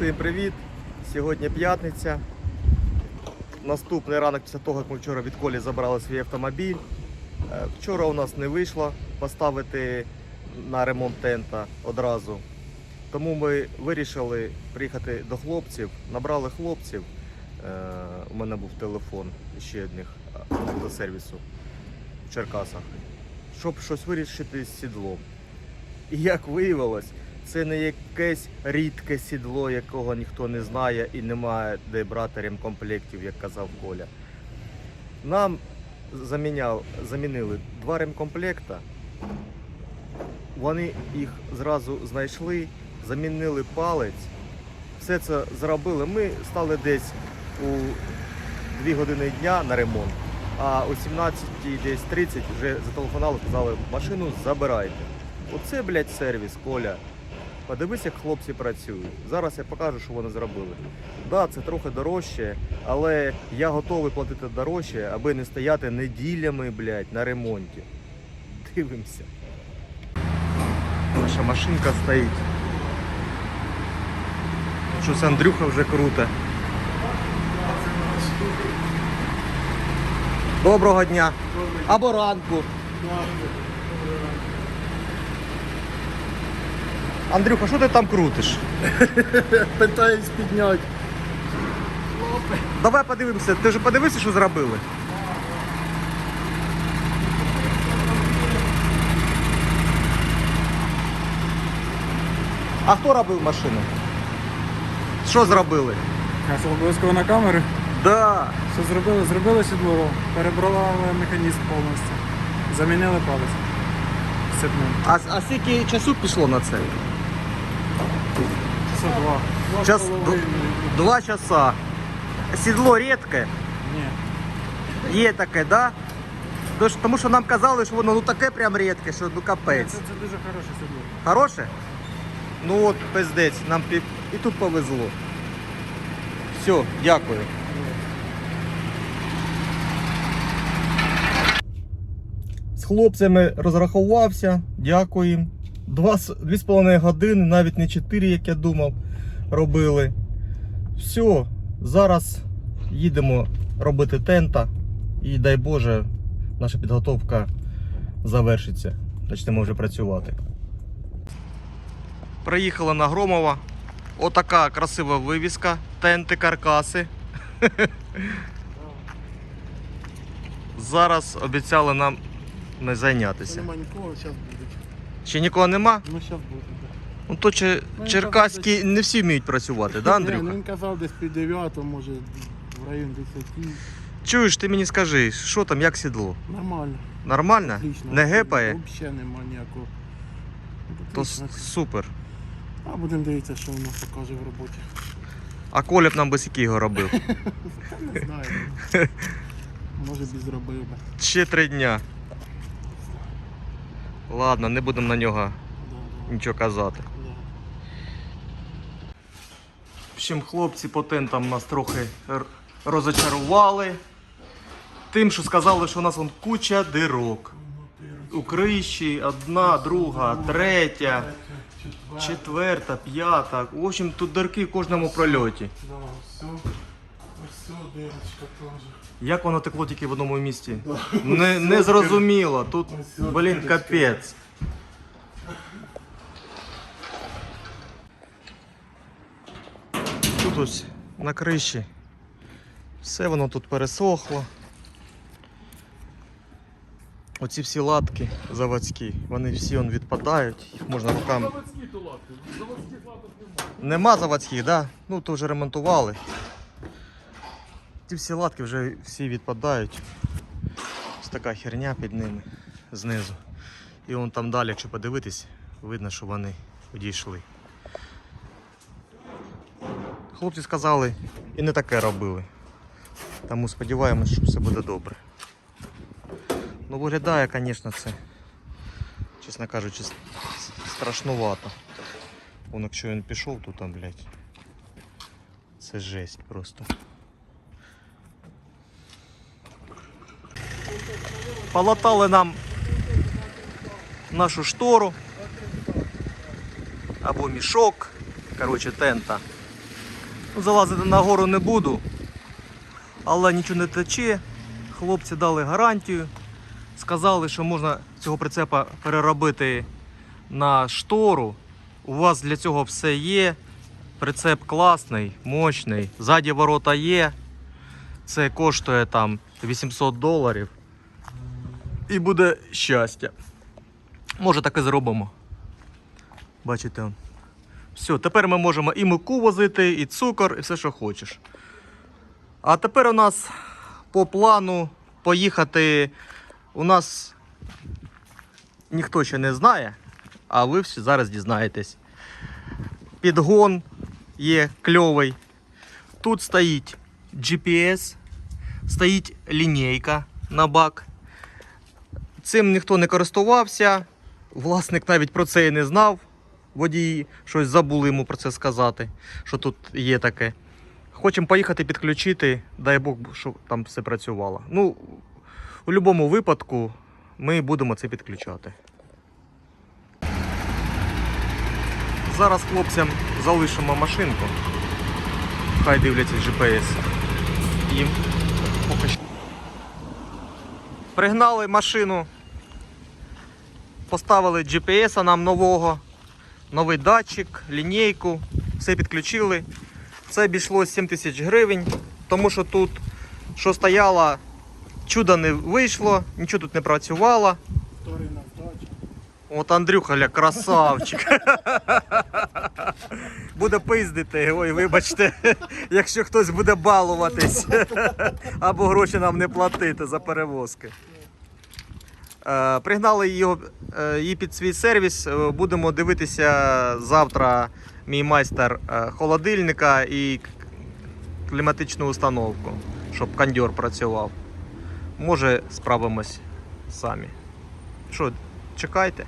Всім привіт! Сьогодні п'ятниця. Наступний ранок після того, як ми вчора від Колі забрали свій автомобіль. Е, Вчора у нас не вийшло поставити на ремонт тента одразу. Тому ми вирішили приїхати до хлопців, набрали хлопців. Е, У мене був телефон ще одних до сервісу в Черкасах, щоб щось вирішити з сідлом. І як виявилось, це не якесь рідке сідло, якого ніхто не знає і немає де брати ремкомплектів, як казав Коля. Нам заміняв, замінили два ремкомплекта. Вони їх зразу знайшли, замінили палець. Все це зробили. Ми стали десь у 2 години дня на ремонт, а о 17 десь 30 вже зателефонували, сказали, машину забирайте. Оце, блядь, сервіс, Коля. Подивись, як хлопці працюють. Зараз я покажу, що вони зробили. Да, це трохи дорожче, але я готовий платити дорожче, аби не стояти неділями, блядь, на ремонті. Дивимося. Наша машинка стоїть. Щось Андрюха вже круте. Доброго дня. Або ранку. Андрюха, що ти там крутиш? Питаюсь підняти. Давай подивимося. Ти вже подивився, що зробили? А хто робив машину? Що зробили? Це обов'язково на камери. Да. Що зробили? Зробили сідло, перебрали механізм повністю. Замінили палець. А, а скільки часу пішло на це? Часа два. Два Час, половиною. два часа. Сідло рідке. Ні. Є таке, да? Тож- Тому що нам казали, що воно ну таке прям рідке, що ну Це, капець. це дуже хороше сідло. Хороше? Ну от, пиздець, нам пі- і тут повезло. Все, дякую. З хлопцями розрахувався, дякую їм. Два, з- дві з половиною години, навіть не чотири, як я думав, робили. Все, зараз їдемо робити тента. І дай Боже, наша підготовка завершиться. Почнемо вже працювати. Приїхала на Громова. Отака красива вивіска, тенти каркаси. Зараз обіцяли нам не зайнятися. Нема нікого, зараз будуть. Ще нікого нема? Ну зараз будуть. Ну то че- Ну, черкаські не всі вміють працювати, да, Ні, ну, Андрюха? він казав десь під 9, може в район 10. Чуєш, ти мені скажи, що там, як сідло? Нормально. Нормально? Отлично. Не гепає? Взагалі нема ніякого. То Отлично. супер. А будемо дивитися, що воно покаже в роботі. А Коля б нам без якого робив. Та не знаю. Може б і зробив би. Ще три дня. Ладно, не будемо на нього нічого казати. В общем, хлопці по тентам нас трохи розочарували. Тим, що сказали, що у нас вон куча дирок. У криші одна, друга, третя, четверта, п'ята. В общем, тут дирки в кожному прольоті. Да, все. Ось все, дирочка теж. Як воно текло тільки в одному місці? Не, не зрозуміло. Тут, блін, капець. Тут ось на криші. Все воно тут пересохло. Оці всі латки заводські, вони всі он відпадають, їх можна руками. Заводські то лапки. Заводських лапок немає. Нема заводських, да? Ну то вже ремонтували. Ті всі латки вже всі відпадають. Ось така херня під ними знизу. І вон там далі, якщо подивитись, видно, що вони одійшли. Хлопці сказали і не таке робили. Тому сподіваємось, що все буде добре. Ну виглядає, звісно, це, чесно кажучи, страшнувато. Вон якщо він пішов, то там, блядь. Це жесть просто. Полатали нам нашу штору або мішок, коротше, тента. Залазити на гору не буду, але нічого не тече. Хлопці дали гарантію. Сказали, що можна цього прицепа переробити на штору. У вас для цього все є. Прицеп класний, мощний. Ззаді ворота є. Це коштує там 800 доларів. І буде щастя. Може так і зробимо. Бачите. Все, тепер ми можемо і муку возити, і цукор, і все, що хочеш. А тепер у нас по плану поїхати. У нас ніхто ще не знає, а ви всі зараз дізнаєтесь. Підгон є кльовий. Тут стоїть GPS, стоїть лінійка на бак. Цим ніхто не користувався. Власник навіть про це і не знав. Водії щось забули йому про це сказати, що тут є таке. Хочемо поїхати підключити, дай Бог, щоб там все працювало. Ну, у будь-якому випадку ми будемо це підключати. Зараз хлопцям залишимо машинку. Хай дивляться GPS. Що. Пригнали машину, поставили GPS нам нового, новий датчик, лінійку, все підключили. Це обійшло 7 тисяч гривень, тому що тут, що стояло, чудо не вийшло, нічого тут не працювало. От Андрюха, ля, красавчик. Буде пиздити, ой, вибачте, якщо хтось буде балуватись або гроші нам не платити за перевозки. Е, Пригнали його, е, її під свій сервіс. Е, Будемо дивитися завтра мій майстер холодильника і кліматичну установку, щоб кондьор працював. Може, справимось самі. Що, чекайте.